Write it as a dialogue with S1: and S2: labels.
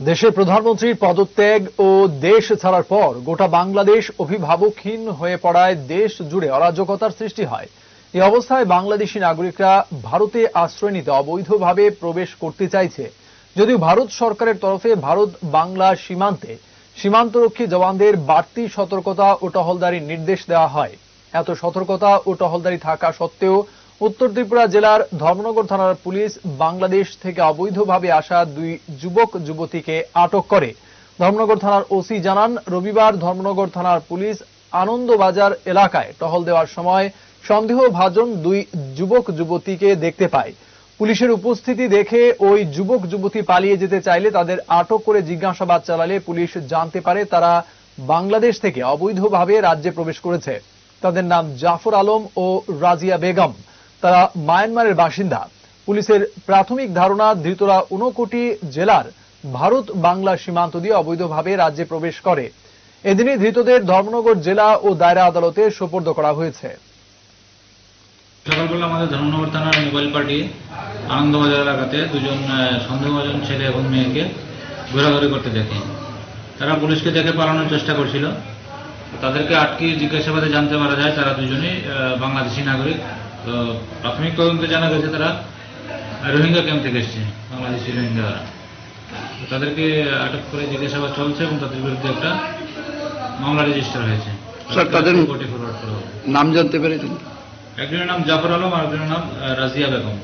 S1: দেশের প্রধানমন্ত্রীর পদত্যাগ ও দেশ ছাড়ার পর গোটা বাংলাদেশ অভিভাবকহীন হয়ে পড়ায় দেশ জুড়ে অরাজকতার সৃষ্টি হয়। এই অবস্থায় বাংলাদেশি নাগরিকরা ভারতে আশ্রয় নিতে অবৈধভাবে প্রবেশ করতে চাইছে। যদিও ভারত সরকারের তরফে ভারত বাংলা সীমান্তে সীমান্তরক্ষী জওয়ানদের বাড়তি সতর্কতা ও টহলদারির নির্দেশ দেওয়া হয়। এত সতর্কতা ও টহলদারি থাকা সত্ত্বেও উত্তর ত্রিপুরা জেলার ধর্মনগর থানার পুলিশ বাংলাদেশ থেকে অবৈধভাবে আসা দুই যুবক যুবতীকে আটক করে। ধর্মনগর থানার ওসি জানান, রবিবার ধর্মনগর থানার পুলিশ আনন্দবাজার এলাকায় টহল দেওয়ার সময় সন্দেহভাজন দুই যুবক যুবতীকে দেখতে পায়। পুলিশের উপস্থিতি দেখে ওই যুবক যুবতী পালিয়ে যেতে চাইলে তাদের আটক করে জিজ্ঞাসাবাদ চালালে পুলিশ জানতে পারে তারা বাংলাদেশ থেকে অবৈধভাবে রাজ্যে প্রবেশ করেছে। তাদের নাম জাফর আলম ও রাজিয়া বেগম। তারা মায়ানমারের বাসিন্দা। পুলিশের প্রাথমিক ধারণা, ধৃতরা ঊনকোটি জেলার ভারত বাংলা সীমান্ত দিয়ে অবৈধভাবে রাজ্যে প্রবেশ করে। এদিনই ধৃতদের ধর্মনগর জেলা ও দায়রা আদালতে সোপর্দ করা হয়েছে।
S2: সকালবেলা আমাদের ধর্মনগর থানার মোবাইল পার্টি আনন্দবাজার এলাকাতে দুজন সন্দেহভাজন ছেলে এবং মেয়েকে ঘোরাঘুরি করতে দেখে। তারা পুলিশকে দেখে পালানোর চেষ্টা করছিল। তাদেরকে আটকে জিজ্ঞাসাবাদে জানতে পারা যায়, তারা দুজনেই বাংলাদেশি নাগরিক। তো প্রাথমিক তদন্তে জানা গেছে তারা রোহিঙ্গা ক্যাম্প থেকে এসছে বাংলাদেশি রোহিঙ্গারা। তাদেরকে আটক করে জিজ্ঞাসাবাদ চলছে এবং তাদের বিরুদ্ধে একটা মামলা রেজিস্টার হয়েছে।
S3: স্যার, তাদের-
S2: কোর্টে ফরওয়ার্ড করা হবে।
S3: নাম জানতে পেরেছেন?
S2: একজনের নাম জাফর আলম আর একজনের নাম রাজিয়া বেগম।